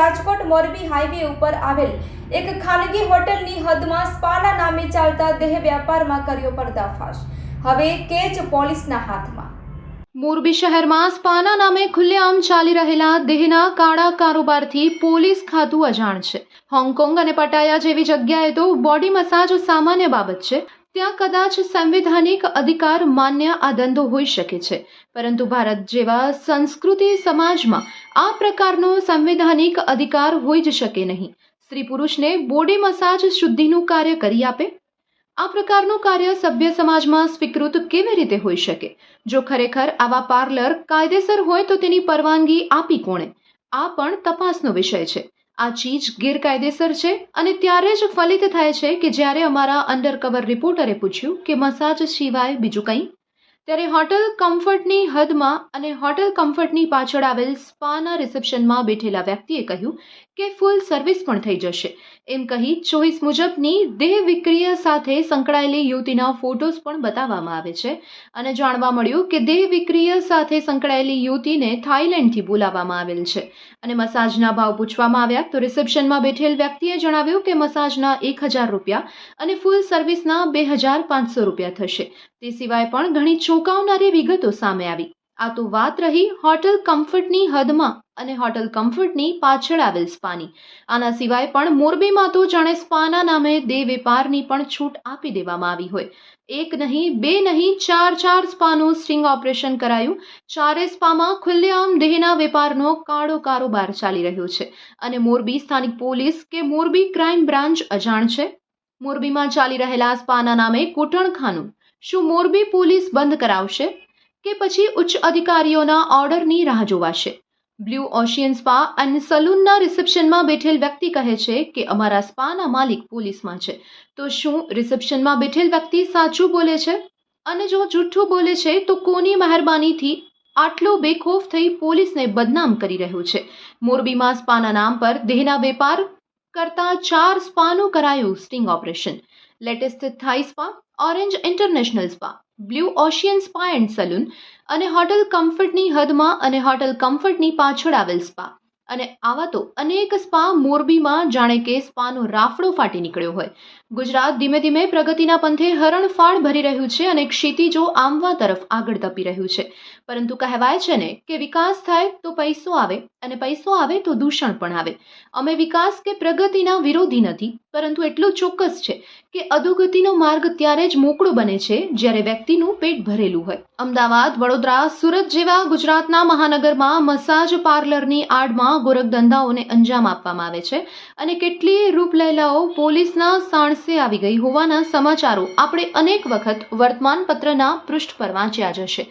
Rajkot Morbi highway ઉપર આવેલ એક ખાનગી હોટલની હદમાં સ્પાના નામે ચાલતા દેહ વ્યાપારમાં કર્યો પર્દાફાશ. હવે કેચ પોલીસના હાથમાં. મોરબી શહેરમાં સ્પાના નામે ખુલ્લેઆમ ચાલી રહેલા દેહના કાળા કારોબારથી પોલીસ ખાતું અજાણ છે. હોંગકોંગ અને પટાયા જેવી જગ્યાએ તો બોડી મસાજ સામાન્ય બાબત છે. ત્યાં કદાચ સંવિધાનિક અધિકાર માન્ય આ ધંધો હોઈ શકે છે. પરંતુ ભારત જેવા સંસ્કૃતિ સમાજમાં આ પ્રકારનો સંવિધાનિક અધિકાર હોઈ જ શકે નહીં. સ્ત્રી પુરુષને બોડી મસાજ શુદ્ધિનું કાર્ય કરી આપે? આ પ્રકારનું કાર્ય સભ્ય સમાજમાં સ્વીકૃત કેવી રીતે હોઈ શકે? જો ખરેખર આવા પાર્લર કાયદેસર હોય તો તેની પરવાનગી આપી કોણે? આ પણ તપાસનો વિષય છે. આ ચીજ ગેરકાયદેસર છે અને ત્યારે જ ફલિત થાય છે કે જ્યારે અમારા અંડરકવર રિપોર્ટરે પૂછ્યું કે મસાજ સિવાય બીજું કંઈ? ત્યારે હોટલ કમ્ફર્ટની હદમાં અને હોટલ કમ્ફર્ટની પાછળ આવેલ સ્પાના રિસેપ્શનમાં બેઠેલા વ્યક્તિએ કહ્યું કે ફૂલ સર્વિસ પણ થઈ જશે. એમ કહી ચોઈસ મુજબની દેહ વિક્રિય સાથે સંકળાયેલી યુવતીના ફોટોઝ પણ બતાવવામાં આવે છે અને જાણવા મળ્યું કે દેહ વિક્રિય સાથે સંકળાયેલી યુવતીને થાઈલેન્ડથી બોલાવવામાં આવેલ છે. અને મસાજના ભાવ પૂછવામાં આવ્યા તો રિસેપ્શનમાં બેઠેલ વ્યક્તિએ જણાવ્યું કે મસાજના એક હજાર રૂપિયા અને ફૂલ સર્વિસના બે હજાર પાંચસો રૂપિયા થશે. તે સિવાય પણ ઘણી ચોંકાવનારી વિગતો સામે આવી. આ તો વાત રહી હોટલ કમ્ફર્ટની હદમાં અને હોટલ કમ્ફર્ટની પાછળ આવેલ સ્પાની. આના સિવાય પણ મોરબીમાં તો જાણે સ્પાના નામે દેહ વેપારની પણ છૂટ આપી દેવામાં આવી હોય. એક નહીં, બે નહીં, ચાર ચાર સ્પાનું સ્ટ્રિંગ ઓપરેશન કરાયું. ચારે સ્પામાં ખુલ્લેઆમ દેહના વેપારનો કાળો કારોબાર ચાલી રહ્યો છે. અને મોરબી સ્થાનિક પોલીસ કે મોરબી ક્રાઇમ બ્રાન્ચ અજાણ છે? મોરબીમાં ચાલી રહેલા સ્પાના નામે કૂટણખાનું. શું મોરબી પોલીસ બંધ કરાવશે? કે પછી ઉચ્ચ અધિકારીઓના ઓર્ડરની રાહ જોવાશે. બ્લુ ઓશિયન સ્પા અને સલૂનના રિસેપ્શનમાં બેઠેલ વ્યક્તિ કહે છે કે અમારા સ્પાના માલિક પોલીસમાં છે. તો શું રિસેપ્શનમાં બેઠેલ વ્યક્તિ સાચું બોલે છે? અને જો જૂઠું બોલે છે, તો કોની મહેરબાનીથી આટલો બેખોફ થઈ પોલીસને બદનામ કરી રહ્યું છે? મોરબીમાં સ્પાના નામ પર દેહના વેપાર કરતા ચાર સ્પાનું કરાયું sting operation. Latest Thai spa, orange international spa. Blue ocean spa and salon અને હોટલ કમ્ફર્ટની હદમાં અને હોટલ કમ્ફર્ટની પાછળ આવેલ સ્પા. અને આવા તો અનેક સ્પા મોરબીમાં જાણે કે સ્પાનો રાફડો ફાટી નીકળ્યો હોય. ગુજરાત ધીમે ધીમે પ્રગતિના પંથે હરણફાળ ભરી રહ્યું છે અને ક્ષિતિજો આંબવા તરફ આગળ ધપી રહ્યું છે. પરંતુ કહેવાય છે ને કે વિકાસ થાય તો પૈસો આવે અને પૈસો આવે તો દૂષણ પણ આવે. અમે વિકાસ કે પ્રગતિના વિરોધી નથી, પરંતુ એટલું ચોક્કસ છે કે અધોગતિનો માર્ગ ત્યારે જ મોકળો બને છે જ્યારે વ્યક્તિનું પેટ ભરેલું હોય. અમદાવાદ, વડોદરા, સુરત જેવા ગુજરાતના મહાનગરમાં મસાજ પાર્લરની આડમાં ગોરખધંધાઓને અંજામ આપવામાં આવે છે અને કેટલીય રૂપલેલાઓ પોલીસના સાણસે આવી ગઈ હોવાના સમાચારો આપણે અનેક વખત વર્તમાનપત્રના પૃષ્ઠ પર વાંચ્યા જશે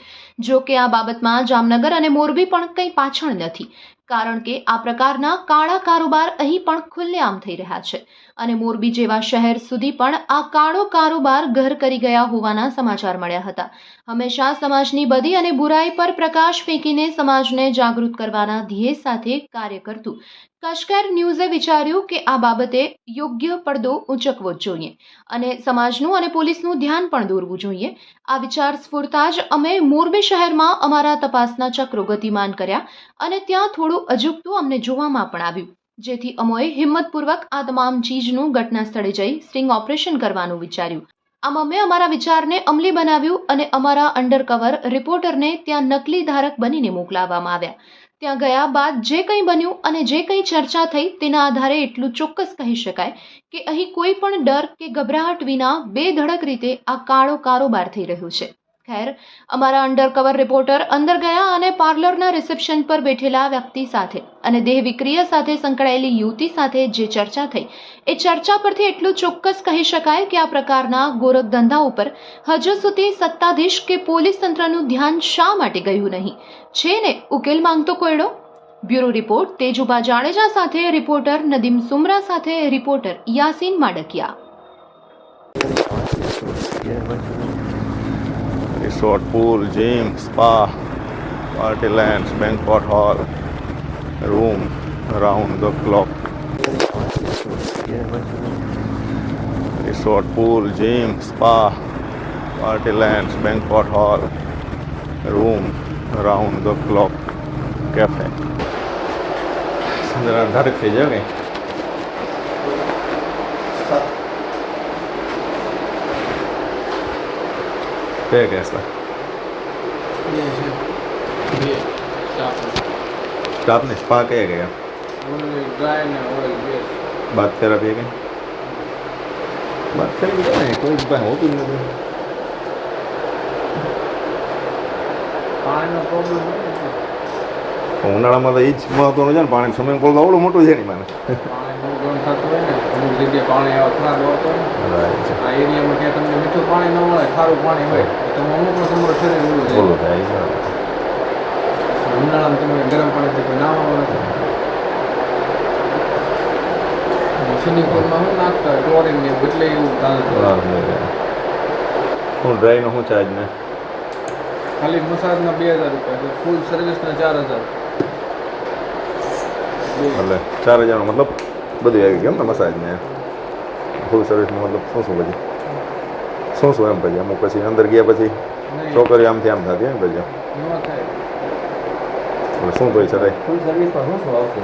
જો કે આ બાબતમાં જામનગર અને મોરબી પણ કંઈ પાછળ નથી, કારણ કે આ પ્રકારના કાળા કારોબાર અહીં પણ ખુલ્લેઆમ થઈ રહ્યા છે. અને મોરબી જેવા શહેર સુધી પણ આ કાળો કારોબાર ઘર કરી ગયા હોવાના સમાચાર મળ્યા હતા. હંમેશા સમાજની બધી અને બુરાઈ પર પ્રકાશ ફેંકીને સમાજને જાગૃત કરવાના ધ્યેય સાથે કાર્ય કરતું. કશ્કર ન્યૂઝે વિચાર્યું કે આ બાબતે યોગ્ય પડદો ઊંચકવો જ જોઈએ અને સમાજનું અને પોલીસનું ધ્યાન પણ દોરવું જોઈએ. આ વિચાર સ્ફૂરતા જ અમે મોરબી શહેરમાં અમારા તપાસના ચક્રો ગતિમાન કર્યા અને ત્યાં થોડું અજુગતું અમને જોવામાં પણ આવ્યું. જેથી અમોએ હિંમતપૂર્વક આ તમામ ચીજનું ઘટના સ્થળે જઈ સ્ટિંગ ઓપરેશન કરવાનું વિચાર્યું. આમ અમે અમારા વિચારને અમલી બનાવ્યું અને અમારા અંડરકવર રિપોર્ટરને ત્યાં નકલી ધારક બનીને મોકલાવવામાં આવ્યા. ત્યાં ગયા બાદ જે કંઈ બન્યું અને જે કંઈ ચર્ચા થઈ તેના આધારે એટલું ચોક્કસ કહી શકાય કે અહીં કોઈ પણ ડર કે ગભરાહટ વિના બેધડક રીતે આ કાળો કારોબાર થઈ રહ્યો છે. ખેર. અમારા અંડરકવર રિપોર્ટર અંદર ગયા અને પાર્લરના રિસેપ્શન પર બેઠેલા વ્યક્તિ સાથે અને દેહ વિક્રિય સાથે સંકળાયેલી યુવતી સાથે જે ચર્ચા થઈ, એ ચર્ચા પરથી એટલું ચોક્કસ કહી શકાય કે આ પ્રકારના ગોરખ ધંધા ઉપર હજુ સુધી સત્તાધીશ કે પોલીસ તંત્રનું ધ્યાન શા માટે ગયું નહીં? છે ને ઉકેલ માંગતો કોયડો? બ્યુરો રિપોર્ટ તેજુબા જાડેજા સાથે રિપોર્ટર નદીમ સુમરા સાથે reporter Yasin Madkiya. Resort, pool, gym, spa, party lands, banquet hall, room around the clock. Resort, pool, gym, spa, party lands, banquet hall, room around the clock, cafe. જરા ધારક થઈ જાય કઈ કયા કયા હતા બે છે બે ચાપ સ્ટાફ ને સ્પા કયા કયા બાદ થેરાપી કઈ બાદ થેરાપી ને કોઈ પાસે હોતું જ નથી પાણીનો પ્રોબ્લેમ ઉનાળામાં તો એ જ મહત્વનું છે ને પાણી સ્વિમિંગ પુલ તો આવડું મોટું છે ને મને. થતું હોય ને ને. ન ને. હું ચાર્જ ને? ખાલી મસાજના બે હજાર રૂપિયા ફૂલ ફૂલ સર્વિસના ચાર હજાર. એટલે ચાર હજારનો મતલબ બધું આવી ગયું એમ મસાજ ને ફૂલ સર્વિસમાં મતલબ શું શું પછી? શું શું એમ પછી? અમુક પછી અંદર ગયા પછી છોકરીઓ છોકરી આમથી આમ થતી એમ પછી? એટલે શું કહી શકાય ફૂલ સર્વિસમાં શું શું આવશે?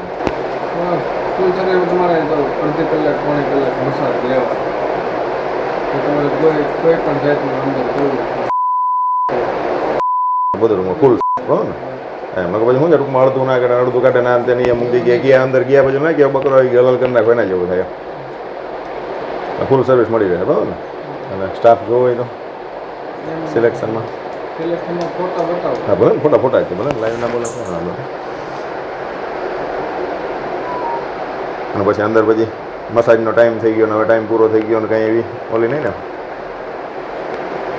ફૂલ સર્વિસ તમારે તો અડધી કલાક પોણી કલાક મસાજ લેવા. તમારે કોઈ કોઈ પણ જાતનું અંદર બધું રૂમમાં ફૂલ બરાબર ને? એમ. નકર પછી શું છે ટૂંકમાં અડધું ના કરે અડધું કાઢે ના તેની અમુક જગ્યાએ ગયા અંદર ગયા પછી ના ગયા બકરો આવી ગયો કરી નાખો એના જેવું થાય ફૂલ સર્વિસ મળી રહે બરાબર ને? અને સ્ટાફ જોવો હોય તો. સિલેક્શનમાં હા ભલે ફોટા ફોટા છે ભલે લાઈવ ના બોલે હા ભલે અને પછી અંદર પછી મસાજનો ટાઈમ થઈ ગયો ને હવે ટાઈમ પૂરો થઈ ગયો ને કાંઈ એવી ઓલી નહીં ને?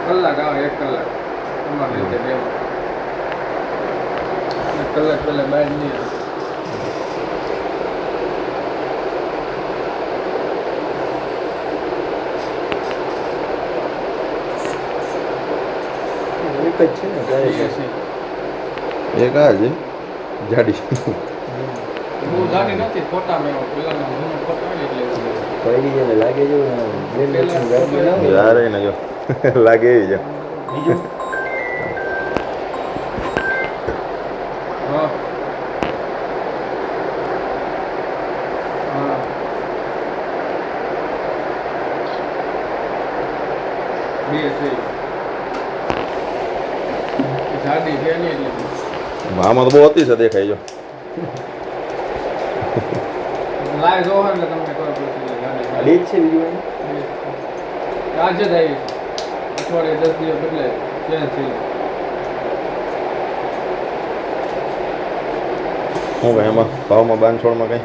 કલાક આવે એક કલાક તમારી રીતે લેવું એક કલાક પહેલાં બહાર નહીં આવે એક જ છે ને એક આ છે જાડી. બહુ જાડી નથી ફોટામાં એવો પેલાના જૂનો ફોટો એટલે પડી જાય લાગે જો જો લાગે બીજું હા હા બે છે જાડી છે નહીં એટલે આમાં તો બહુ અતિશય દેખાય જો. લાઈવ જો એટલે તમને ખબર પડશે છે. લીજ છે બીજું? આજે થાય અઠવાડિયે દસ દિવસ બદલે ચેન્જ થઈ શું કહે એમાં ભાવમાં બાંધછોડમાં કંઈ?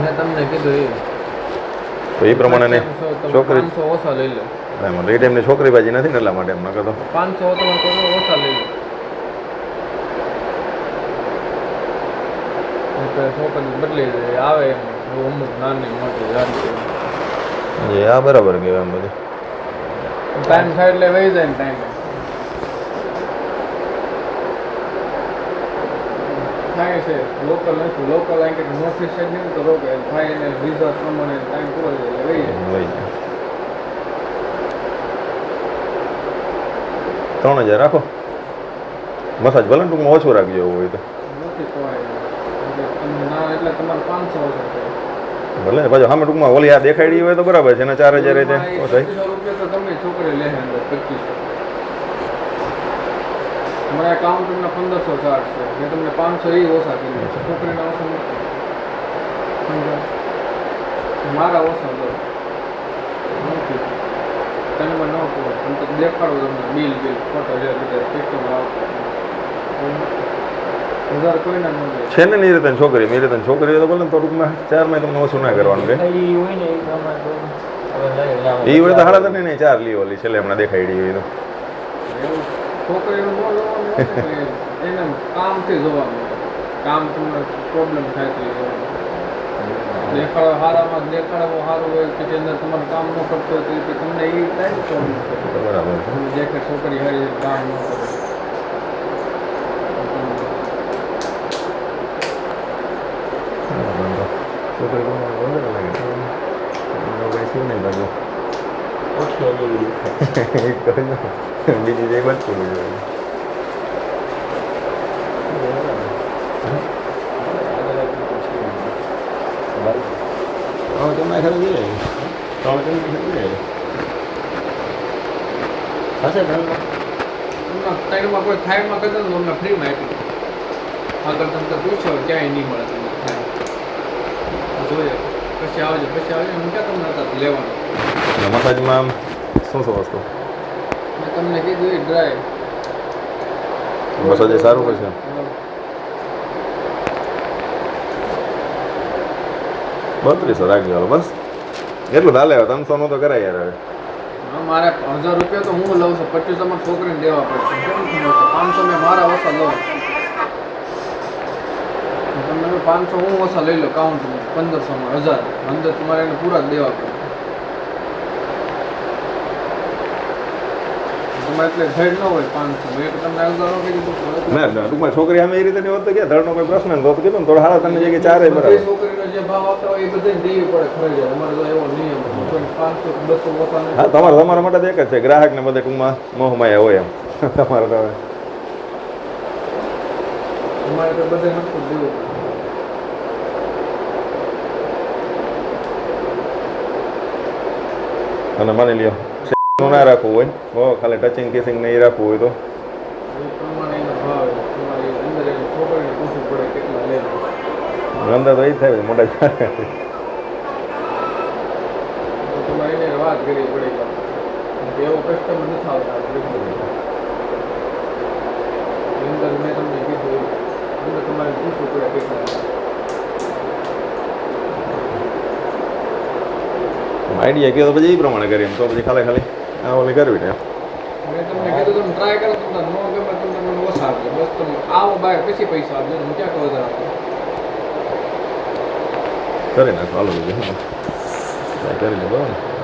મેં તમને કીધું એ. તો એ પ્રમાણે છોકરી ઓછા લઈ લો. એમાં એ ટાઈમની છોકરી બાજી નથી ને એટલા માટે એમ નકર તો. પાંચસો ઓછા લઈ લો. છોકરી બદલી જાય આવે અમુક નાની મોટી જાણતી એ આ બરાબર કહેવાય એમ બધું. ટાઈમ થાય એટલે વહી જાય ને ટાઈમ થાય છે. લોકલ નથી. લોકલ અહીં કંઈક નોર્થ છે નહીં તો રોકે. થાય એને વિઝા પ્રમાણે ટાઈમ પૂરો જાય એટલે વહી જાય. ત્રણ હજાર રાખો. મસાજ ભલે ટૂંકમાં ઓછું રાખજો એવું હોય તો. નથી ના એટલે તમારે પાંચસો ભલે પાછો સામે ટૂંકમાં ઓલી આ દેખાડી હોય તો બરાબર છે ને ચાર હજાર રીતે રૂપિયા તો તમે છોકરી લે અંદર પચીસો. મારા એકાઉન્ટના પંદરસો ચાર્જ છે. મેં તમને પાંચસો એ ઓછા કરી છે. છોકરીના ઓછા? મારા ઓછા નથી તમે ન કહો તમે દેખાડો તમને બિલ બિલ. ફોટો જે રીતે પિક્ચરમાં આવતા છે ને નહીં રીતે છોકરી રીતે છોકરી તો બોલે તો ટૂંકમાં ચારમાં તમને ઓછું ના કરવાનું કે. દેખાડી હોય ને એ તો હોય તો હાડા તને નહીં ચાર લી ઓલી છેલ્લે હમણાં હોય તો. ન જોવાનું હોય એને કામથી જોવાનું કામ તમને પ્રોબ્લેમ થાય તો. દેખાડો હારામાં દેખાડો સારું હોય કે જે અંદર તમારું કામ ન કરતો હોય તો તમને એ થાય પ્રોબ્લેમ બરાબર દેખે છોકરી હારી કામ ન કરે tôi tôi cũng muốn được là thôi. Nó bé xíu này vào rồi. Ốt thôi như vậy tới rồi đi đi vâng. dây bất của rồi Thôi trong này thấy cái gì Thôi trong này thấy cái gì Thật sự đó Tay nó mặc quay thay mà mặc cái nó ngôn là free mẹ Hoặc là tầm tập lúc sầu chai ni mà là tầm જોઈએ. પછી આવજો પછી આવજો. હું ક્યાં તમને હતા લેવાનું? મસાજમાં આમ શું શું વસ્તુ? મેં તમને કીધું એ ડ્રાય. મસાજ સારું છે? બત્રીસો રાખજો હાલો બસ. એટલું ચાલે હવે ત્રણસો નું તો કરાય યાર હવે. મારે હજાર રૂપિયા તો હું લઉં છું. પચીસ અમારે છોકરીને દેવા પડશે. પાંચસો મેં મારા ઓછા લઉં. તમને પાંચસો હું ઓછા લઈ લો કાઉન્ટમાં પંદરસોમાં હજાર અંદર તમારે એને પૂરા જ દેવા પડે તમારે એટલે ઝેડ ન હોય પાંચસો મેં તમને ન કીધું. ના ના ટૂંકમાં છોકરી અમે એ રીતે ની હોત ધડનો કોઈ પ્રશ્ન નતો કીધું ને થોડા તમે જગ્યાએ ચારે બરાબર છોકરીનો જે ભાવ આપતા હોય એ બધાને દેવી પડે ફરજિયાત અમારે તો એવો નિયમ. પાંચસો કે બસો નહીં. હા તમારે તમારા માટે તો એક જ છે ગ્રાહક ને બધે ટૂંકમાં મોહમાયા હોય એમ તમારે તો હવે અમારે તો બધે નક્કી જ દેવું અને માની લ્યો નું ના રાખવું હોય બહુ ખાલી ટચિંગ કિસિંગ નહીં રાખવું હોય તો. અંદર તો એ જ થાય મોટા વાત કરવી પડે એવો કસ્ટમર નથી આવતા. અંદર મેં તમને કીધું. અંદર તમારે પૂછવું પડે કેટલા આઈડિયા તો પછી એ પ્રમાણે કરીએ તો પછી ખાલી ખાલી આ ઓલી કરવી ને મેં તમને કીધું તમે ટ્રાય કરો નાખો. હાલો બીજું કરી લે બરાબર.